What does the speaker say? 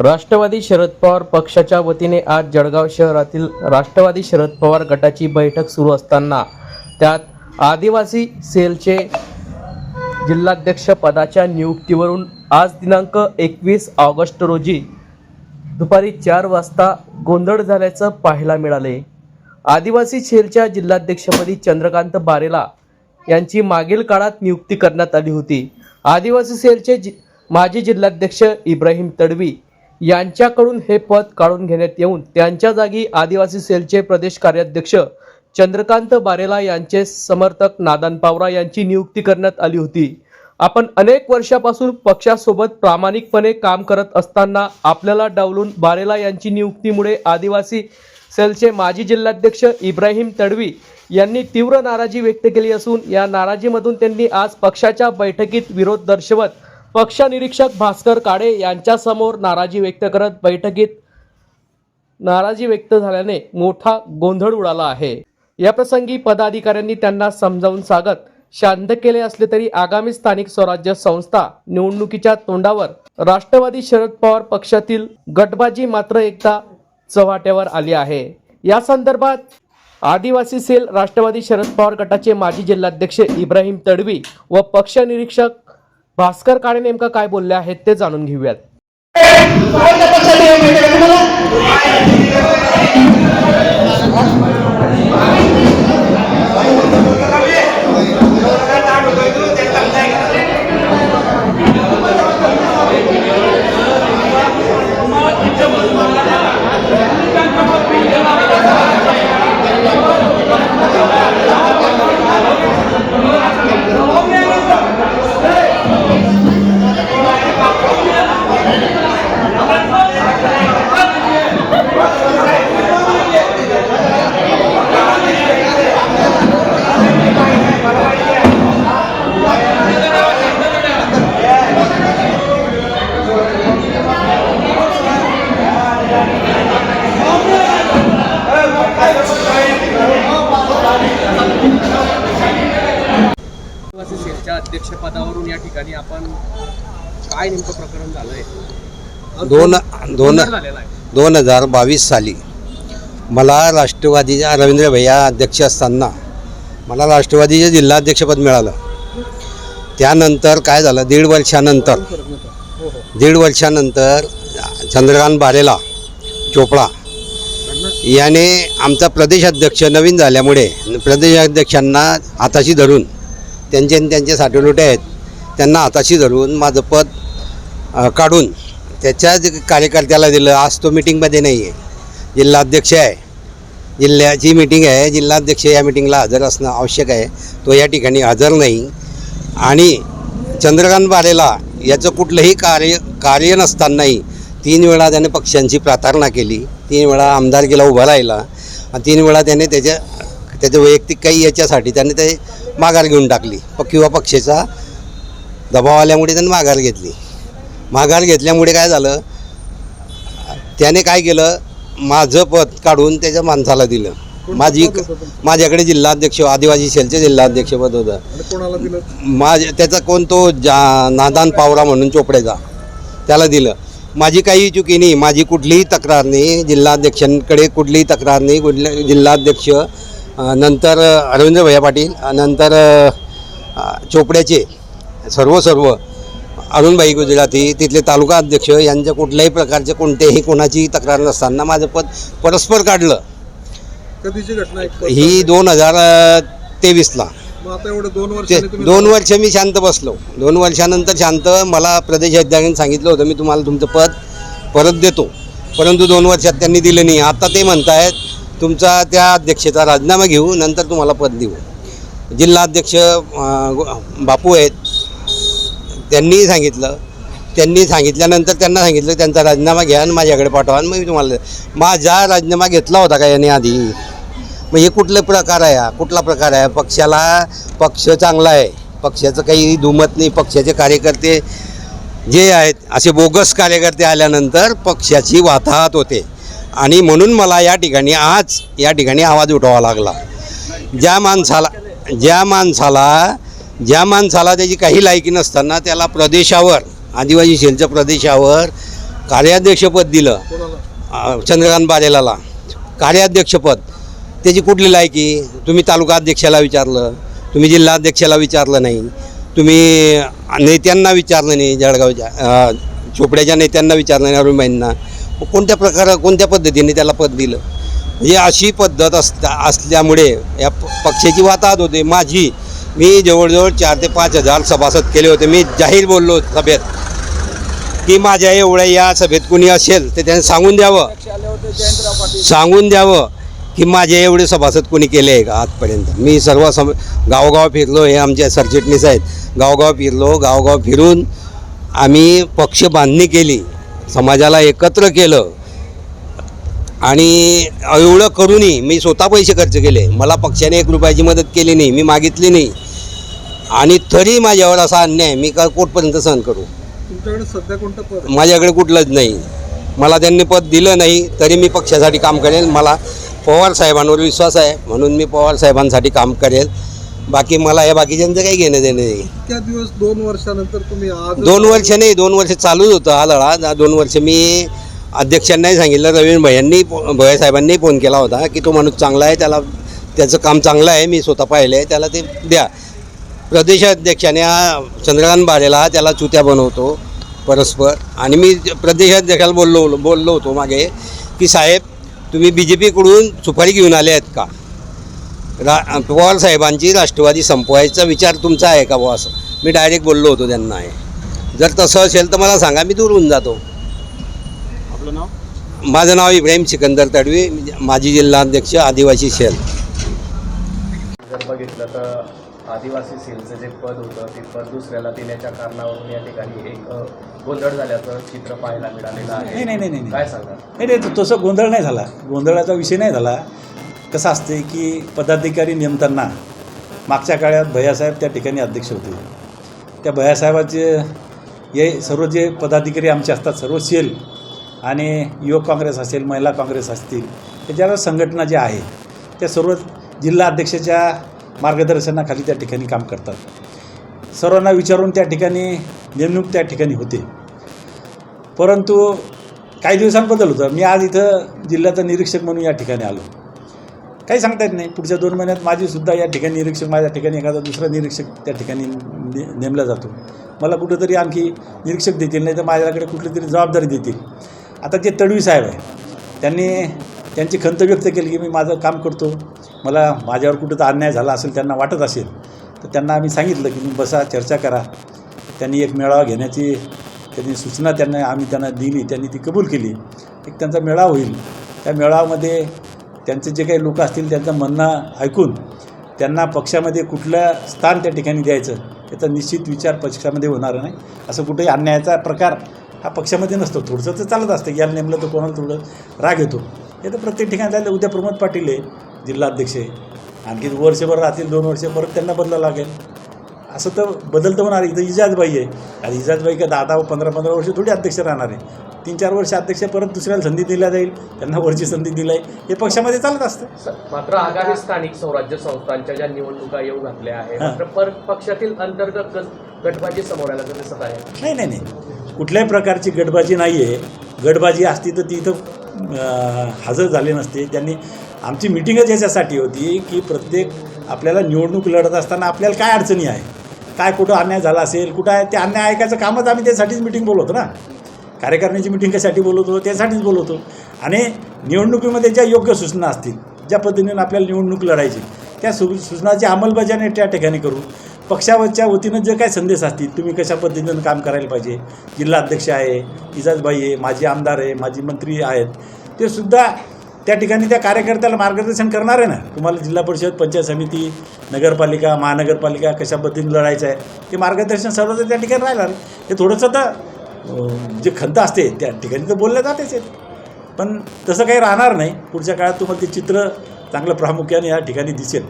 राष्ट्रवादी शरद पवार पक्षाच्या वतीने आज जळगाव शहरातील राष्ट्रवादी शरद पवार गटाची बैठक सुरू असताना त्यात आदिवासी सेलचे जिल्हाध्यक्ष पदाच्या नियुक्तीवरून आज दिनांक एकवीस ऑगस्ट रोजी दुपारी चार वाजता गोंधळ झाल्याचं पाहायला मिळाले. आदिवासी सेलच्या जिल्हाध्यक्षपदी चंद्रकांत बारेला यांची मागील काळात नियुक्ती करण्यात आली होती. आदिवासी सेलचे जि माजी जिल्हाध्यक्ष इब्राहिम तडवी यांच्याकडून हे पद काढून घेण्यात येऊन त्यांच्या जागी आदिवासी सेलचे प्रदेश कार्याध्यक्ष चंद्रकांत बारेला यांचे समर्थक नादान पावरा यांची नियुक्ती करण्यात आली होती. आपण अनेक वर्षापासून पक्षासोबत प्रामाणिकपणे काम करत असताना आपल्याला डावलून बारेला यांची नियुक्तीमुळे आदिवासी सेलचे माजी जिल्हाध्यक्ष इब्राहिम तडवी यांनी तीव्र नाराजी व्यक्त केली असून या नाराजीमधून त्यांनी आज पक्षाच्या बैठकीत विरोध दर्शवत पक्ष निरीक्षक भास्कर काळे यांच्यासमोर नाराजी व्यक्त करत बैठकीत नाराजी व्यक्त झाल्याने मोठा गोंधळ उडाला आहे. याप्रसंगी पदाधिकाऱ्यांनी त्यांना समजावून सांगत शांत केले असले तरी आगामी स्थानिक स्वराज्य संस्था निवडणुकीच्या तोंडावर राष्ट्रवादी शरद पवार पक्षातील गटबाजी मात्र एकदा चव्हाट्यावर आली आहे. या संदर्भात आदिवासी सेल राष्ट्रवादी शरद पवार गटाचे माजी जिल्हाध्यक्ष इब्राहिम तडवी व पक्ष निरीक्षक भास्कर काळे नेमका काय बोलले आहेत ते जाणून घेऊयात. सेलच्या अध्यक्षपदावरून या ठिकाणी आपण काय नेमकं प्रकरण झालंय? दोन दोन आहे. दोन हजार बावीस साली मला राष्ट्रवादीच्या रवींद्र भैया अध्यक्ष असताना मला राष्ट्रवादीचे जिल्हाध्यक्षपद मिळालं त्यानंतर काय झालं? दीड वर्षानंतर दीड वर्षानंतर चंद्रकांत बारेला चोपडा याने आमचा प्रदेशाध्यक्ष नवीन झाल्यामुळे प्रदेशाध्यक्षांना हाताशी धरून त्यांचे आणि त्यांचे साठवलोटे आहेत त्यांना हाताशी धरून माझं पद काढून त्याच्याच कार्यकर्त्याला दिलं. आज तो मिटिंगमध्ये नाही आहे. जिल्हाध्यक्ष आहे. जिल्ह्याची मिटिंग आहे. जिल्हाध्यक्ष या मिटिंगला हजर असणं आवश्यक आहे. तो या ठिकाणी हजर नाही. आणि चंद्रकांत बारेला याचं कुठलंही कार्य कार्य नसतानाही तीन वेळा त्याने पक्षांची प्रार्थना केली. तीन वेळा आमदारकीला उभा राहिला. आणि तीन वेळा त्याने त्याच्या त्याच्या वैयक्तिक काही याच्यासाठी त्याने ते माघार घेऊन टाकली. प किंवा पक्षाचा दबाव आल्यामुळे त्याने माघार घेतली. माघार घेतल्यामुळे काय झालं? त्याने काय केलं? माझं पद काढून त्याच्या माणसाला दिलं. माझी माझ्याकडे जिल्हाध्यक्ष आदिवासी सेलचे जिल्हाध्यक्षपद होतं. माझ त्याचा कोण तो जा नादान पावरा म्हणून चोपडेचा. त्याला दिलं. माझी काही चुकी नाही. माझी कुठलीही तक्रार नाही. जिल्हाध्यक्षांकडे कुठलीही तक्रार नाही. कुठल्या जिल्हाध्यक्ष नंतर अरविंद भैया पाटील नंतर चोपड्याचे सर्व सर्व अरुणबाई गुजराती तिथले तालुका अध्यक्ष यांच्या कुठल्याही प्रकारचे कोणतेही कोणाची तक्रार नसताना माझं पद परस्पर काढलं. कधीची घटना? ही दोन हजार तेवीसला. दोन वर्ष मी शांत बसलो. दोन वर्षानंतर शांत मला प्रदेश अध्यक्षांनी सांगितलं होतं मी तुम्हाला तुमचं पद परत देतो. परंतु दोन वर्षात त्यांनी दिलं नाही. आता ते म्हणतायत तुमचा त्या अध्यक्षेचा राजीनामा घेऊ नंतर तुम्हाला पद देऊ. जिल्हाध्यक्ष बापू आहेत. त्यांनी सांगितलं. त्यांनी सांगितल्यानंतर त्यांना सांगितलं त्यांचा राजीनामा घ्या आणि माझ्याकडे पाठवा आणि मग मी तुम्हाला माझा राजीनामा घेतला होता का याने आधी? मग हे कुठले प्रकार आहे हा? कुठला प्रकार आहे? पक्षाला पक्ष चांगला आहे. पक्षाचं काही दुमत नाही. पक्षाचे कार्यकर्ते जे आहेत असे बोगस कार्यकर्ते आल्यानंतर पक्षाची वाताहत होते. आणि म्हणून मला या ठिकाणी आज या ठिकाणी आवाज उठवावा लागला. ज्या माणसाला ज्या माणसाला ज्या माणसाला त्याची काही लायकी नसताना त्याला प्रदेशावर आदिवासी सेलच्या प्रदेशावर कार्याध्यक्षपद दिलं चंद्रकांत बारेलाला. कार्याध्यक्षपद त्याची कुठली लायकी? तुम्ही तालुका अध्यक्षाला विचारलं तुम्ही जिल्हाध्यक्षाला विचारलं नाही तुम्ही नेत्यांना विचारलं नाही जळगावच्या चोपड्याच्या नेत्यांना विचारलं नाही अरुणबाईंना. कोणत्या प्रकार कोणत्या पद्धतीने त्याला पद दिलं? ही अशी पद्धत अस असल्यामुळे या प- पक्षाची वाताहत होते. माझी मी जवळजवळ चार ते पाच हजार सभासद केले होते. मी जाहीर बोललो सभेत की माझ्या एवढ्या या सभेत कुणी असेल तर त्यांनी सांगून द्यावं. सांगून द्यावं की माझे एवढे सभासद कोणी केले आहे का आजपर्यंत. मी सर्व सम गावोगाव फिरलो हे आमचे सरचिटणीस आहेत. गावगाव फिरलो गावगाव फिरून आम्ही पक्ष बांधणी केली. समाजाला एकत्र केलं. आणि एवढं करूनही मी स्वतः पैसे खर्च केले. मला पक्षाने एक रुपयाची मदत केली नाही मी मागितली नाही. आणि तरी माझ्यावर असा अन्याय मी का कोर्टपर्यंत सहन करू? तुमच्याकडे सध्या कोणतं पद? माझ्याकडे कुठलंच नाही. मला त्यांनी पद दिलं नाही तरी मी पक्षासाठी काम करेल. मला पवार साहेबांवर विश्वास आहे म्हणून मी पवार साहेबांसाठी काम करेल. बाकी मला या बाकीच्यांचं काही घेणं देणं नाही. इतक्या दिवस दोन वर्षानंतर तुम्ही आज दोन वर्ष नाही दोन वर्ष चालूच होतं हा लढा. दोन वर्ष मी अध्यक्षांनाही सांगितलं रवींद्र भैयांनी भैया साहेबांनी फोन केला होता की तो माणूस चांगला आहे त्याला त्याचं काम चांगलं आहे मी स्वतः पाहिलं आहे त्याला ते द्या. प्रदेशाध्यक्षाने हा चंद्रकांत बारेला त्याला चुत्या बनवतो परस्पर. आणि मी प्रदेशाध्यक्षाला बोललो बोललो होतो मागे की साहेब तुम्ही बी जे पीकडून सुपारी घेऊन आले आहेत का? रा पवार साहेबांची राष्ट्रवादी संपवायचा विचार तुमचा आहे का बुवा असं? मी डायरेक्ट बोललो होतो त्यांना. आहे जर तसं असेल तर मला सांगा मी दूर होऊन जातो. आपलं नाव? माझं नाव इब्राहिम सिकंदर तडवी माजी जिल्हाध्यक्ष आदिवासी सेल. जर बघितलं तर आदिवासी सेलचं जे पद होतं ते पद दुसऱ्याला देण्याच्या कारणावरून या ठिकाणी एक गोंधळ झाल्याचं चित्र पाहायला मिळालेलं आहे. नाही, नाही, नाही, नाही. काय सांगा नाही नाही तसं गोंधळ नाही झाला. गोंधळाचा विषय नाही झाला. कसं असते की पदाधिकारी नेमताना मागच्या काळात भैयासाहेब त्या ठिकाणी अध्यक्ष होते. त्या भैयासाहेबाचे हे सर्व जे पदाधिकारी आमचे असतात सर्व सेल आणि युवक काँग्रेस असेल महिला काँग्रेस असतील त्याच्या संघटना ज्या आहे त्या सर्व जिल्हा अध्यक्षाच्या मार्गदर्शनाखाली त्या ठिकाणी काम करतात. सर्वांना विचारून त्या ठिकाणी नेमणूक त्या ठिकाणी होते. परंतु काही दिवसांबद्दल होतं. मी आज इथं जिल्ह्याचा निरीक्षक म्हणून या ठिकाणी आलो. काही सांगता येत नाही. पुढच्या दोन महिन्यात माझीसुद्धा या ठिकाणी निरीक्षक माझ्या ठिकाणी एखादा दुसरा निरीक्षक त्या ठिकाणी ने नेमला जातो. मला कुठंतरी आणखी निरीक्षक देतील नाही तर माझ्याकडे कुठली तरी जबाबदारी देतील. आता जे तडवी साहेब आहे त्यांनी त्यांची खंत व्यक्त केली की मी माझं काम करतो. मला माझ्यावर कुठं तर अन्याय झाला असेल त्यांना वाटत असेल तर त्यांना आम्ही सांगितलं की मी बसा चर्चा करा. त्यांनी एक मेळावा घेण्याची त्यांनी सूचना त्यांना आम्ही त्यांना दिली त्यांनी ती कबूल केली. एक त्यांचा मेळावा होईल. त्या मेळाव्यामध्ये त्यांचे जे काही लोक असतील त्यांचं म्हणणं ऐकून त्यांना पक्षामध्ये कुठलं स्थान त्या ठिकाणी द्यायचं याचा निश्चित विचार पक्षामध्ये होणार नाही. असं कुठेही अन्यायाचा प्रकार हा पक्षामध्ये नसतो. थोडंसं तर चालत असतं. याला नेमलं तर कोणाला थोडं राग येतो. हे तर प्रत्येक ठिकाणी झालं. उद्या प्रमोद पाटील आहे जिल्हाध्यक्ष आहे. आणखी वर्षभर राहतील दोन वर्ष परत त्यांना बदलावं लागेल. असं तर बदलतं होणार इथं इजाजबाई आहे. आणि इजाजबाई का दहा दहा पंधरा पंधरा वर्ष थोडी अध्यक्ष राहणार आहे. तीन चार वर्ष अध्यक्ष परत दुसऱ्याला संधी दिल्या जाईल. त्यांना वरची संधी दिली आहे हे पक्षामध्ये चालत असतं. मात्र आगामी स्थानिक स्वराज्य संस्थांच्या ज्या निवडणुका येऊ घातल्या आहेत. मात्र पर पक्षातील अंतर्गत गट- गटबाजी समोर आल्याचं दिसत आहे. नाही नाही नाही. कुठल्याही प्रकारची गटबाजी नाही आहे गटबाजी असती तर ती इथं हजर झाले नसते. त्यांनी आमची मिटिंगच याच्यासाठी होती की प्रत्येक आपल्याला निवडणूक लढत असताना आपल्याला काय अडचणी आहे? काय कुठं अन्याय झाला असेल कुठं आहे ते अन्याय ऐकायचं कामच आम्ही त्यासाठीच मिटिंग बोलवतो ना. कार्यकारिणीची मिटिंग कशासाठी बोलवतो त्यासाठीच बोलवतो. आणि निवडणुकीमध्ये ज्या योग्य सूचना असतील ज्या पद्धतीने आपल्याला निवडणूक लढायची त्या सु सूचनाची अंमलबजावणी त्या ठिकाणी करू पक्षावरच्या वतीनं जे काय संदेश असतील तुम्ही कशा पद्धतीनं काम करायला पाहिजे? जिल्हाध्यक्ष आहे इजाजबाई आहे माजी आमदार आहे माजी मंत्री आहेत ते सुद्धा त्या ठिकाणी त्या कार्यकर्त्याला मार्गदर्शन करणार आहे ना? तुम्हाला जिल्हा परिषद पंचायत समिती नगरपालिका महानगरपालिका कशा पद्धतीने लढायचं आहे ते मार्गदर्शन सर्व त्या ठिकाणी राहणार हे थोडंसं तर जे खंत असते त्या ठिकाणी तर बोलल्या जातेच आहेत. पण तसं काही राहणार नाही. पुढच्या काळात तुम्हाला ते चित्र चांगलं प्रामुख्याने या ठिकाणी दिसेल.